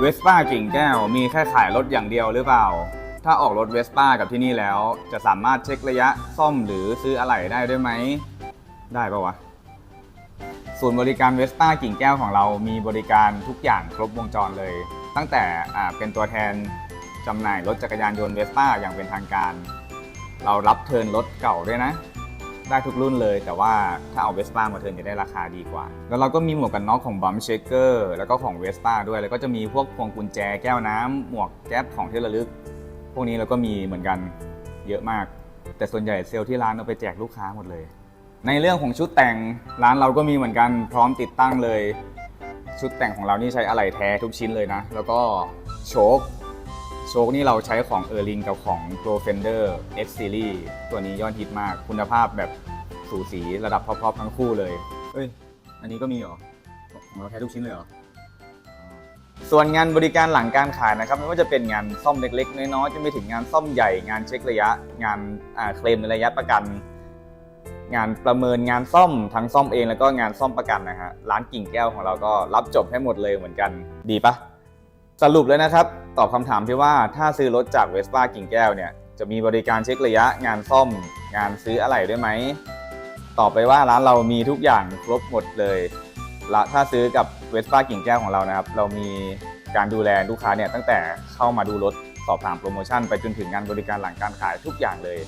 เวสป้ากิ่งแก้วมีแค่ขายรถอย่างเดียวหรือเปล่า ถ้าออกรถเวสป้ากับที่นี่แล้ว จะสามารถเช็คระยะซ่อมหรือซื้ออะไหล่ได้ด้วยไหม ได้ปะวะ ศูนย์บริการเวสป้ากิ่งแก้วของเรามีบริการทุกอย่างครบวงจรเลย ตั้งแต่เป็นตัวแทนจำหน่ายรถจักรยานยนต์เวสป้าอย่างเป็นทางการ เรารับเทินรถเก่าด้วยนะ ได้ทุกรุ่นเลย แต่ว่าถ้าเอาเวสป้ามาเทิร์นจะได้ราคาดีกว่า แล้วเราก็มีหมวกกันน็อกของบัมเชคเกอร์แล้วก็ของเวสป้าด้วย แล้วก็จะมีพวกพวงกุญแจแก้วน้ำหมวกแก๊ปของที่ระลึก พวกนี้เราก็มีเหมือนกันเยอะมาก แต่ส่วนใหญ่เซลล์ที่ร้านเอาไปแจกลูกค้าหมดเลย ในเรื่องของชุดแต่งร้านเราก็มีเหมือนกันพร้อมติดตั้งเลย ชุดแต่งของเรานี่ใช้อะไหล่แท้ทุกชิ้นเลยนะ แล้วก็โชค โชคนี่เราใช้ของเออร์ลิงกับของ Pro Fender F Series ตัวนี้ยอดฮิตมากคุณภาพแบบสูสีระดับท็อๆทั้งคู่เลย เอ้ย อันนี้ก็มีเหรอของเราแท้ทุกชิ้นเลยเหรอ ส่วนงานบริการหลังการขายนะครับ ไม่ว่าจะเป็นงานซ่อมเล็กๆ น้อยๆจนไปถึงงานซ่อมใหญ่งานเช็คระยะ งานเคลมในระยะประกัน งานประเมินงานซ่อมทั้งซ่อมเองแล้วก็งานซ่อมประกันนะฮะร้านกิ่งแก้วของเราก็รับจบให้หมดเลยเหมือนกันดีปะ สรุปเลยนะครับ ตอบคำถามที่ว่าถ้าซื้อรถจากเวสป้ากิ่งแก้วเนี่ยจะมีบริการเช็คระยะงานซ่อม งานซื้ออะไหล่ด้วยไหม ตอบไปว่าร้านเรามีทุกอย่างครบหมดเลยและถ้าซื้อกับเวสป้ากิ่งแก้วของเรานะครับ เรามีการดูแลลูกค้าเนี่ยตั้งแต่เข้ามาดูรถสอบถามโปรโมชั่นไปจนถึงงานบริการหลังการขายทุกอย่างเลย